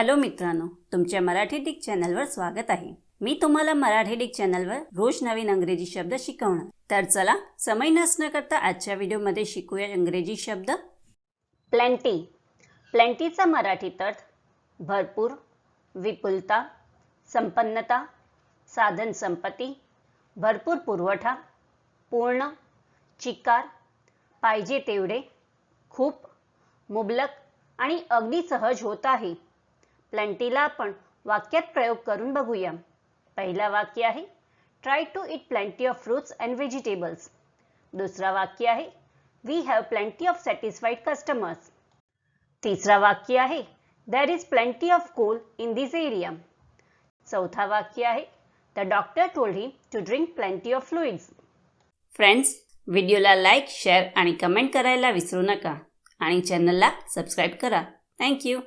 Hello मित्रांनो तुमच्या Marathi Dick चॅनलवर स्वागत आहे. मी तुम्हाला मराठी डिक चॅनलवर रोज नवीन अंग्रेजी शब्द शिकवणार. तर चला समय नसणं करता आजच्या व्हिडिओमध्ये शिकूया इंग्रजी शब्द. प्लॅन्टी प्लॅन्टीचा मराठीत अर्थ भरपूर विपुलता संपन्नता साधन संपत्ती भरपूर पुरवठा पूर्ण चिकार पाहिजे तेवढे खूप मुबलक आणि अगदी सहज होत आहे. प्लॅन्टीला आपण वाक्यात प्रयोग करून बघूया. पहिला वाक्य आहे try to eat plenty of fruits and vegetables दुसरा वाक्य आहे we have plenty of satisfied customers तिसरा वाक्य आहे there is plenty of coal in this area चौथा वाक्य आहे the doctor told him to drink plenty of fluids friends व्हिडिओला लाईक शेअर आणि कमेंट करायला विसरू नका आणि चॅनलला सबस्क्राईब करा. थँक्यू